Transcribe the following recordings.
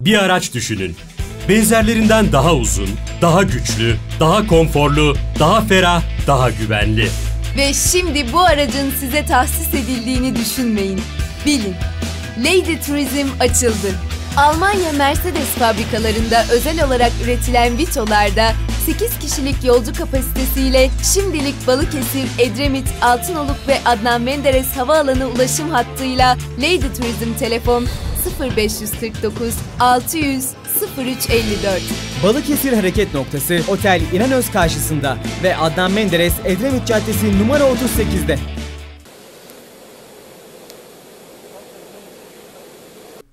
Bir araç düşünün. Benzerlerinden daha uzun, daha güçlü, daha konforlu, daha ferah, daha güvenli. Ve şimdi bu aracın size tahsis edildiğini düşünmeyin. Bilin. Lady Turizm açıldı. Almanya Mercedes fabrikalarında özel olarak üretilen Vito'larda 8 kişilik yolcu kapasitesiyle şimdilik Balıkesir, Edremit, Altınoluk ve Adnan Menderes Havaalanı ulaşım hattıyla Lady Turizm telefon 0549 600 0354. Balıkesir Hareket Noktası Otel İnanöz karşısında ve Adnan Menderes Edremit Caddesi numara 38'de.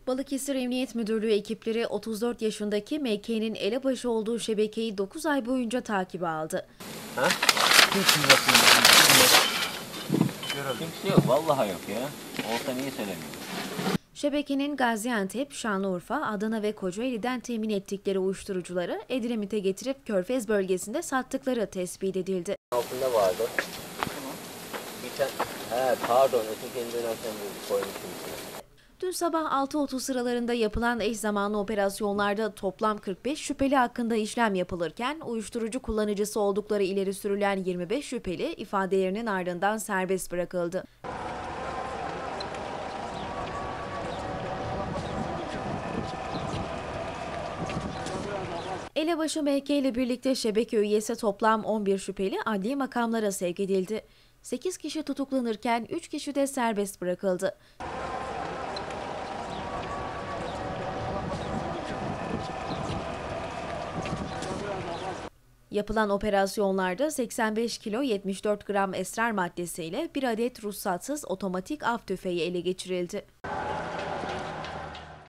Balıkesir Emniyet Müdürlüğü ekipleri 34 yaşındaki MK'nin elebaşı olduğu şebekeyi 9 ay boyunca takibe aldı. Kimse yok. Vallahi yok ya. Olsa niye söylemiyor? Şebekenin Gaziantep, Şanlıurfa, Adana ve Kocaeli'den temin ettikleri uyuşturucuları Edremit'e getirip Körfez bölgesinde sattıkları tespit edildi. Altında vardı. Bir tane... He pardon. Koymuşum. Dün sabah 6.30 sıralarında yapılan eş zamanlı operasyonlarda toplam 45 şüpheli hakkında işlem yapılırken uyuşturucu kullanıcısı oldukları ileri sürülen 25 şüpheli ifadelerinin ardından serbest bırakıldı. Elebaşı MK ile birlikte şebeke üyesi toplam 11 şüpheli adli makamlara sevk edildi. 8 kişi tutuklanırken 3 kişi de serbest bırakıldı. Yapılan operasyonlarda 85 kilo 74 gram esrar maddesiyle bir adet ruhsatsız otomatik av tüfeği ele geçirildi.